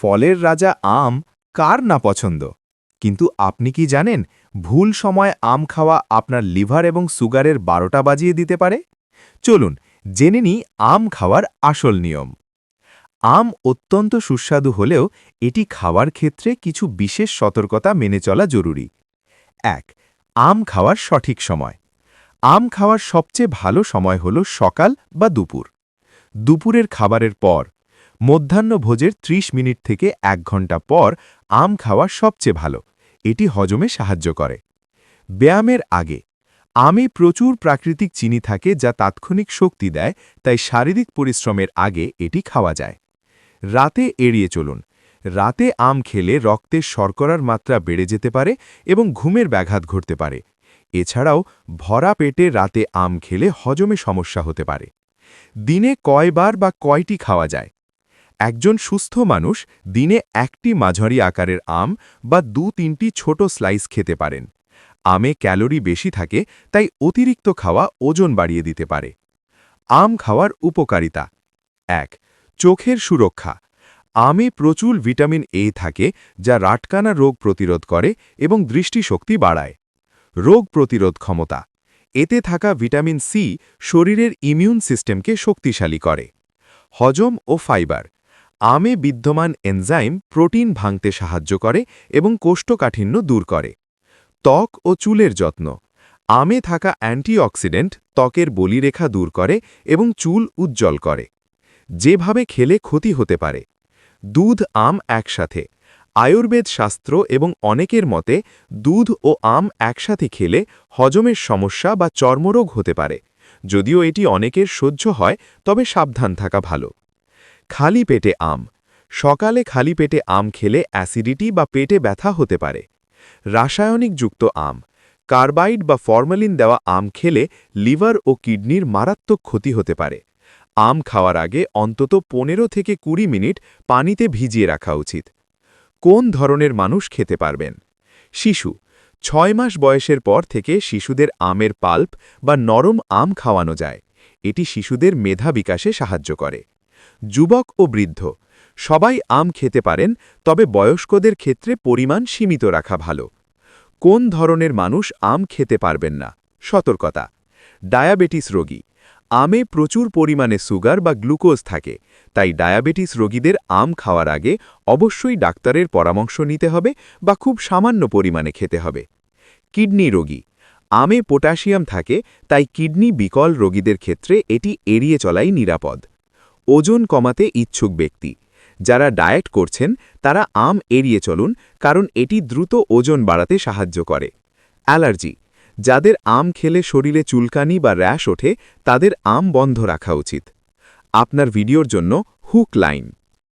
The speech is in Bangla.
ফলের রাজা আম কার না পছন্দ? কিন্তু আপনি কি জানেন ভুল সময় আম খাওয়া আপনার লিভার এবং সুগারের বারোটা বাজিয়ে দিতে পারে? চলুন জেনে নিই আম খাওয়ার আসল নিয়ম। আম অত্যন্ত সুস্বাদু হলেও এটি খাওয়ার ক্ষেত্রে কিছু বিশেষ সতর্কতা মেনে চলা জরুরি। এক, আম খাওয়ার সঠিক সময়। আম খাওয়ার সবচেয়ে ভালো সময় হল সকাল বা দুপুর। দুপুরের খাবারের পর মধ্যাহ্নভোজের ৩০ মিনিট থেকে এক ঘণ্টা পর আম খাওয়া সবচেয়ে ভালো। এটি হজমে সাহায্য করে। ব্যায়ামের আগে, আমে প্রচুর প্রাকৃতিক চিনি থাকে যা তাৎক্ষণিক শক্তি দেয়, তাই শারীরিক পরিশ্রমের আগে এটি খাওয়া যায়। রাতে এড়িয়ে চলুন। রাতে আম খেলে রক্তের শর্করার মাত্রা বেড়ে যেতে পারে এবং ঘুমের ব্যাঘাত ঘটতে পারে। এছাড়াও, ভরা পেটে রাতে আম খেলে হজমে সমস্যা হতে পারে। দিনে কয়বার বা কয়টি খাওয়া যায়? একজন সুস্থ মানুষ দিনে একটি মাঝারি আকারের আম বা দু তিনটি ছোট স্লাইস খেতে পারেন। আমে ক্যালোরি বেশি থাকে, তাই অতিরিক্ত খাওয়া ওজন বাড়িয়ে দিতে পারে। আম খাওয়ার উপকারিতা। এক, চোখের সুরক্ষা। আমে প্রচুর ভিটামিন এ থাকে, যা রাটকানা রোগ প্রতিরোধ করে এবং দৃষ্টিশক্তি বাড়ায়। রোগ প্রতিরোধ ক্ষমতা। এতে থাকা ভিটামিন সি শরীরের ইমিউন সিস্টেমকে শক্তিশালী করে। হজম ও ফাইবার আমে বিদ্যমান এনজাইম প্রোটিন ভাঙতে সাহায্য করে এবং কোষ্ঠকাঠিন্য দূর করে। ত্বক ও চুলের যত্ন। আমে থাকা অ্যান্টিঅক্সিডেন্ট ত্বকের বলিরেখা দূর করে এবং চুল উজ্জ্বল করে। যেভাবে খেলে ক্ষতি হতে পারে। দুধ, আম একসাথে। আয়ুর্বেদ শাস্ত্র এবং অনেকের মতে দুধ ও আম একসাথে খেলে হজমের সমস্যা বা চর্মরোগ হতে পারে। যদিও এটি অনেকের সহ্য হয়, তবে সাবধান থাকা ভালো। খালি পেটে আম। সকালে খালি পেটে আম খেলে অ্যাসিডিটি বা পেটে ব্যথা হতে পারে। রাসায়নিকযুক্ত আম। কার্বাইড বা ফর্মালিন দেওয়া আম খেলে লিভার ও কিডনির মারাত্মক ক্ষতি হতে পারে। আম খাওয়ার আগে অন্তত পনেরো থেকে কুড়ি মিনিট পানিতে ভিজিয়ে রাখা উচিত। কোন ধরনের মানুষ খেতে পারবেন? শিশু। ছয় মাস বয়সের পর থেকে শিশুদের আমের পাল্প বা নরম আম খাওয়ানো যায়। এটি শিশুদের মেধা বিকাশে সাহায্য করে। যুবক ও বৃদ্ধ, সবাই আম খেতে পারেন, তবে বয়স্কদের ক্ষেত্রে পরিমাণ সীমিত রাখা ভালো। কোন ধরনের মানুষ আম খেতে পারবেন না? সতর্কতা। ডায়াবেটিস রোগী। আমে প্রচুর পরিমাণে সুগার বা গ্লুকোজ থাকে, তাই ডায়াবেটিস রোগীদের আম খাওয়ার আগে অবশ্যই ডাক্তারের পরামর্শ নিতে হবে বা খুব সামান্য পরিমাণে খেতে হবে। কিডনি রোগী। আমে পটাশিয়াম থাকে, তাই কিডনি বিকল রোগীদের ক্ষেত্রে এটি এড়িয়ে চলাই নিরাপদ। ওজন কমাতে ইচ্ছুক ব্যক্তি। যারা ডায়েট করছেন, তারা আম এড়িয়ে চলুন, কারণ এটি দ্রুত ওজন বাড়াতে সাহায্য করে। অ্যালার্জি। যাদের আম খেলে শরীরে চুলকানি বা র্যাশ ওঠে, তাদের আম বন্ধ রাখা উচিত। আপনার ভিডিওর জন্য হুক লাইন।